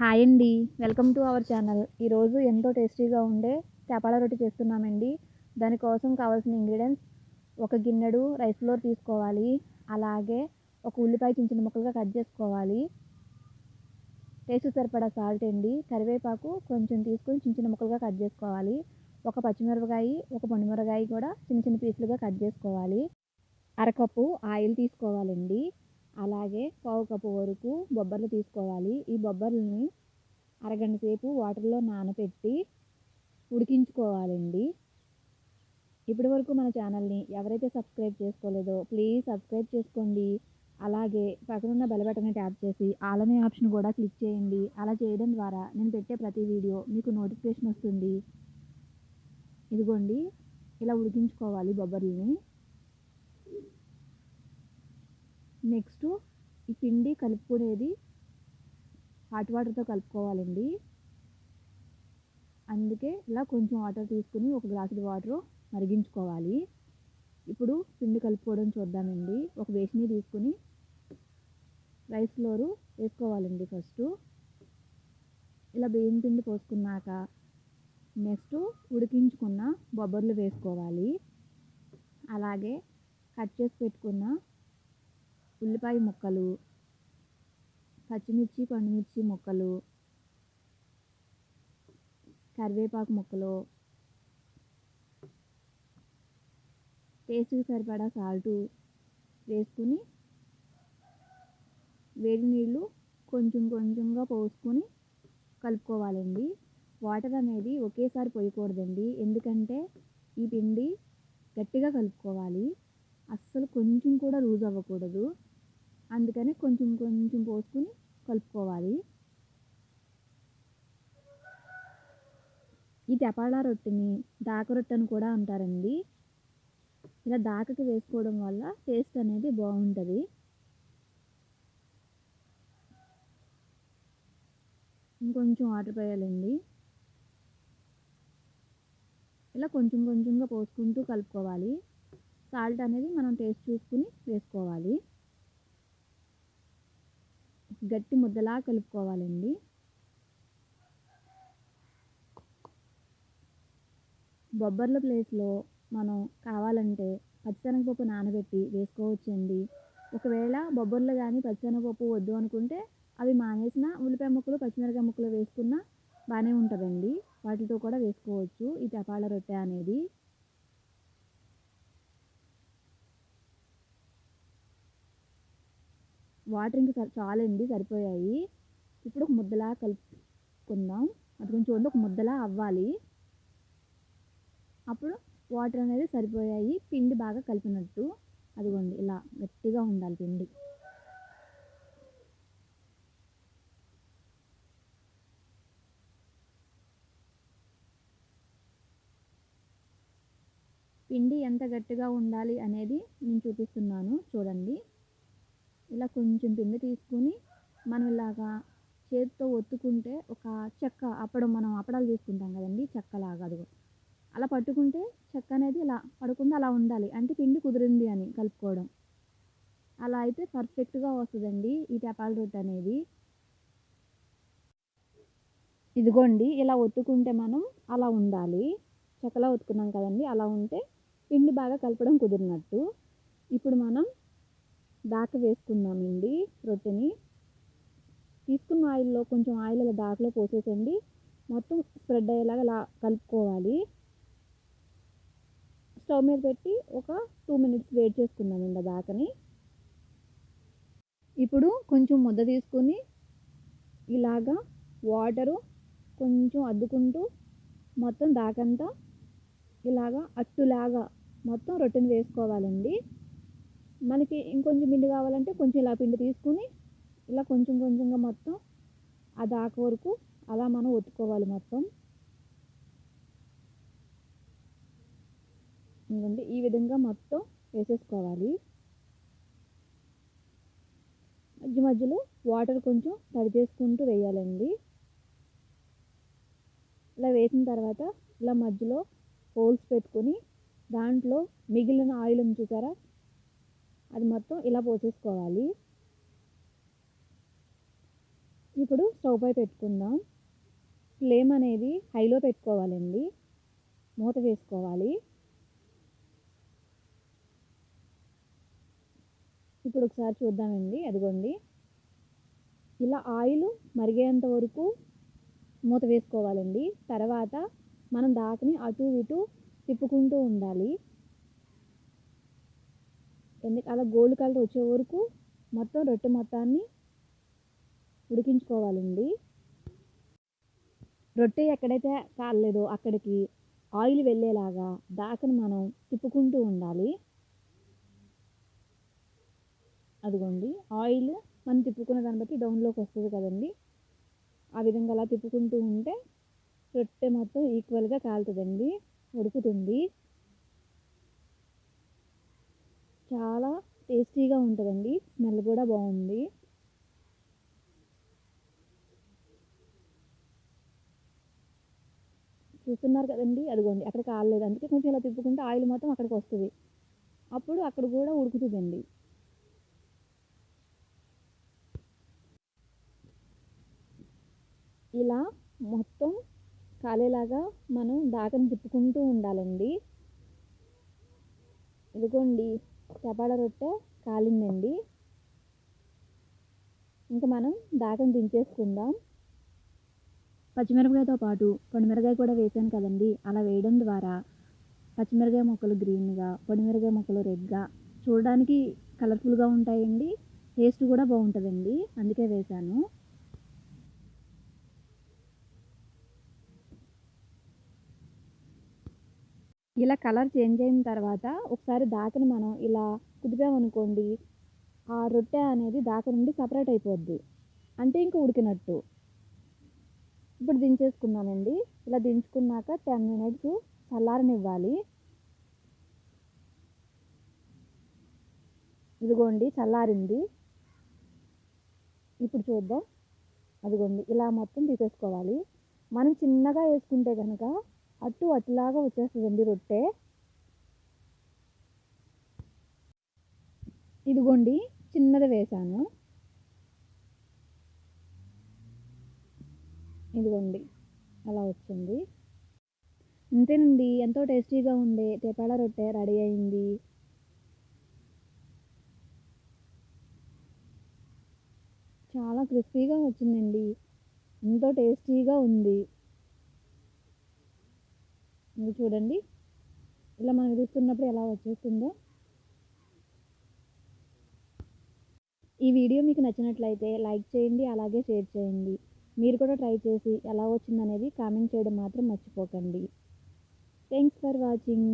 Hi అండి. Welcome to our channel. ఈరోజు ఎంతో టేస్టీగా ఉండే చేపల రొట్టె చేస్తున్నామండి. దానికోసం కావాల్సిన ఇంగ్రీడియంట్స్ ఒక గిన్నెడు రైస్ ఫ్లోర్ తీసుకోవాలి. అలాగే ఒక ఉల్లిపాయ చిన్న చిన్న ముక్కలుగా కట్ చేసుకోవాలి. టేస్ట్ సరిపడా సాల్ట్ అండి. కరివేపాకు కొంచెం తీసుకొని చిన్న చిన్న ముక్కలుగా కట్ చేసుకోవాలి. ఒక పచ్చిమిరపకాయ ఒక పండుమిరపకాయ కూడా చిన్న చిన్న పీసులుగా కట్ చేసుకోవాలి. అరకప్పు ఆయిల్ తీసుకోవాలండి. అలాగే పావు కప్పు వరకు బొబ్బర్లు తీసుకోవాలి. ఈ బొబ్బర్లని అరగంట సేపు వాటర్లో నానబెట్టి ఉడికించుకోవాలండి. ఇప్పటి వరకు మన ఛానల్ని ఎవరైతే సబ్స్క్రైబ్ చేసుకోలేదో ప్లీజ్ సబ్స్క్రైబ్ చేసుకోండి. అలాగే పక్కనున్న బెల్ బటన్ని ట్యాప్ చేసి ఆలనే ఆప్షన్ కూడా క్లిక్ చేయండి. అలా చేయడం ద్వారా నేను పెట్టే ప్రతి వీడియో మీకు నోటిఫికేషన్ వస్తుంది. ఇదిగోండి ఇలా ఉడికించుకోవాలి బొబ్బర్లని. నెక్స్ట్ ఈ పిండి కలుపుకునేది హాట్ వాటర్తో కలుపుకోవాలండి. అందుకే ఇలా కొంచెం వాటర్ తీసుకుని ఒక గ్లాసుడు వాటర్ మరిగించుకోవాలి. ఇప్పుడు పిండి కలుపుకోవడం చూద్దామండి. ఒక వేసిని తీసుకుని రైస్ ఫ్లోరు వేసుకోవాలండి ఫస్ట్ ఇలా బియ్యం పిండి పోసుకున్నాక నెక్స్ట్ ఉడికించుకున్న బొబ్బర్లు వేసుకోవాలి. అలాగే కట్ చేసి పెట్టుకున్న ఉల్లిపాయ ముక్కలు పచ్చిమిర్చి పండుమిర్చి ముక్కలు కరివేపాకు ముక్కలు టేస్ట్కి సరిపడా సాల్టు వేసుకుని వేడి నీళ్ళు కొంచెం కొంచెంగా పోసుకొని కలుపుకోవాలండి. వాటర్ అనేది ఒకేసారి పోయకూడదండి. ఎందుకంటే ఈ పిండి గట్టిగా కలుపుకోవాలి. అస్సలు కొంచెం కూడా లూజ్ అవ్వకూడదు. అందుకని కొంచెం కొంచెం పోసుకుని కలుపుకోవాలి. ఈ తెపాళా రొట్టెని దాక రొట్టె అని కూడా అంటారండి. ఇలా దాకకి వేసుకోవడం వల్ల టేస్ట్ అనేది బాగుంటుంది. ఇంకొంచెం వాటర్ పోయాలండి. ఇలా కొంచెం కొంచెంగా పోసుకుంటూ కలుపుకోవాలి. సాల్ట్ అనేది మనం టేస్ట్ చూసుకుని వేసుకోవాలి. గట్టి ముద్దలా కలుపుకోవాలండి. బొబ్బర్ల ప్లేస్లో మనం కావాలంటే పచ్చిశనగపప్పు నానబెట్టి వేసుకోవచ్చండి. ఒకవేళ బొబ్బర్లు కానీ పచ్చిశనగపప్పు వద్దు అనుకుంటే అవి మానేసిన ఉల్లిపాయ ముక్కలు పచ్చిమిరకాయ ముక్కలు వేసుకున్న బాగానే ఉంటుందండి. వాటితో కూడా వేసుకోవచ్చు. ఈ తెపాల రొట్టె అనేది వాటర్ ఇంకా చాలండి సరిపోయాయి. ఇప్పుడు ఒక ముద్దలా కలుపుకుందాం. అది కొంచెం చూడండి ఒక ముద్దలా అవ్వాలి. అప్పుడు వాటర్ అనేది సరిపోయాయి. పిండి బాగా కలిపినట్టు. అదిగోండి ఇలా గట్టిగా ఉండాలి పిండి. పిండి ఎంత గట్టిగా ఉండాలి అనేది నేను చూపిస్తున్నాను. చూడండి. ఇలా కొంచెం పిండి తీసుకుని మనం ఇలాగా చేతితో ఒత్తుకుంటే ఒక చెక్క అప్పుడు మనం అప్పడాలు తీసుకుంటాం కదండి చెక్కలాగా అది అలా పట్టుకుంటే చెక్క అనేది ఇలా పడకుండా అలా ఉండాలి. అంటే పిండి కుదిరింది అని కలుపుకోవడం. అలా అయితే పర్ఫెక్ట్గా వస్తుందండి ఈ టపాల్ రొట్టె అనేది. ఇదిగోండి ఇలా ఒత్తుకుంటే మనం అలా ఉండాలి. చెక్కలా ఒత్తుకున్నాం కదండి అలా ఉంటే పిండి బాగా కలపడం కుదిరినట్టు. ఇప్పుడు మనం దాక వేసుకుందామండి రొట్టెని. తీసుకున్న ఆయిల్లో కొంచెం ఆయిల్ అలా దాకలో పోసేసండి. మొత్తం స్ప్రెడ్ అయ్యేలాగా అలా కలుపుకోవాలి. స్టవ్ మీద పెట్టి ఒక టూ మినిట్స్ వెయిట్ చేసుకుందామండి దాకని. ఇప్పుడు కొంచెం ముద్ద తీసుకుని ఇలాగా వాటరు కొంచెం అద్దుకుంటూ మొత్తం దాకంతా ఇలాగా అట్టులాగా మొత్తం రొట్టెని వేసుకోవాలండి. మనకి ఇంకొంచెం పిండి కావాలంటే కొంచెం ఇలా పిండి తీసుకుని ఇలా కొంచెం కొంచెంగా మొత్తం ఆ దాక వరకు అలా మనం ఒత్తుకోవాలి మొత్తం. ఎందుకంటే ఈ విధంగా మొత్తం వేసేసుకోవాలి. మధ్య మధ్యలో వాటర్ కొంచెం తడి చేసుకుంటూ వేయాలండి. ఇలా వేసిన తర్వాత ఇలా మధ్యలో హోల్స్ పెట్టుకొని దాంట్లో మిగిలిన ఆయిల్ ఉంది చూసారా? అది మొత్తం ఇలా పోసేసుకోవాలి. ఇప్పుడు స్టవ్ పై పెట్టుకుందాం. ఫ్లేమ్ అనేది హైలో పెట్టుకోవాలండి. మూత వేసుకోవాలి. ఇప్పుడు ఒకసారి చూద్దామండి. అదిగోండి. ఇలా ఆయిల్ మరిగేంత వరకు మూత వేసుకోవాలండి. తర్వాత మనం దాకని అటు ఇటు తిప్పుకుంటూ ఉండాలి. ఎందుకు అలా గోల్డ్ కలర్ వచ్చే వరకు మొత్తం రొట్టె మొత్తాన్ని ఉడికించుకోవాలండి. రొట్టె ఎక్కడైతే కాలేదో అక్కడికి ఆయిల్ వెళ్ళేలాగా దాకని మనం తిప్పుకుంటూ ఉండాలి. అదిగోండి ఆయిల్ మనం తిప్పుకున్న దాన్ని బట్టి డౌన్లోకి వస్తుంది కదండి. ఆ విధంగా అలా తిప్పుకుంటూ ఉంటే రొట్టె మొత్తం ఈక్వల్గా కాలుతుందండి ఉడుకుతుంది. చాలా టేస్టీగా ఉంటుందండి. స్మెల్ కూడా బాగుంది. చూస్తున్నారు కదండి? అదిగోండి అక్కడ కాలేదు అందుకే కొంచెం ఇలా తిప్పుకుంటే ఆయిల్ మొత్తం అక్కడికి వస్తుంది. అప్పుడు అక్కడ కూడా ఉడుకుతుందండి. ఇలా మొత్తం కాలేలాగా మనం దాకని తిప్పుకుంటూ ఉండాలండి. ఇదిగోండి చపాల రొట్టె కాలిందండి. ఇంకా మనం దాకం దించేసుకుందాం. పచ్చిమిరపకాయతో పాటు పొడిమిరకాయ కూడా వేసాను కదండి. అలా వేయడం ద్వారా పచ్చిమిరకాయ ముక్కలు గ్రీన్గా పొడిమిరకాయ ముక్కలు రెడ్గా చూడడానికి కలర్ఫుల్గా ఉంటాయండి. టేస్ట్ కూడా బాగుంటుందండి. అందుకే వేశాను ఇలా కలర్ చేంజ్ అయిన తర్వాత ఒకసారి దాకని మనం ఇలా కుదిపామనుకోండి ఆ రొట్టె అనేది దాక నుండి సపరేట్ అయిపోద్ది. అంటే ఇంకా ఉడికినట్టు. ఇప్పుడు దించేసుకున్నామండి ఇలా దించుకున్నాక టెన్ మినిట్స్ చల్లారనివ్వాలి. ఇదిగోండి చల్లారింది. ఇప్పుడు చూద్దాం. అదిగోండి ఇలా మొత్తం తీసేసుకోవాలి. మనం చిన్నగా వేసుకుంటే కనుక అట్టు అట్లాగా వచ్చేస్తుందండి రొట్టె. ఇదిగోండి చిన్నది వేసాను ఇదిగోండి అలా వచ్చింది. అంతేనండి ఎంతో టేస్టీగా ఉండే తెపాల రొట్టె రెడీ అయింది. చాలా క్రిస్పీగా వచ్చిందండి. ఎంతో టేస్టీగా ఉంది. ఇది చూడండి. ఇలా మనం విరుస్తున్నప్పుడు ఎలా వచ్చేస్తుందో. ఈ వీడియో మీకు నచ్చినట్లయితే లైక్ చేయండి అలాగే షేర్ చేయండి. మీరు కూడా ట్రై చేసి ఎలా వచ్చిందనేది కామెంట్ చేయడం మాత్రం మర్చిపోకండి. Thanks for watching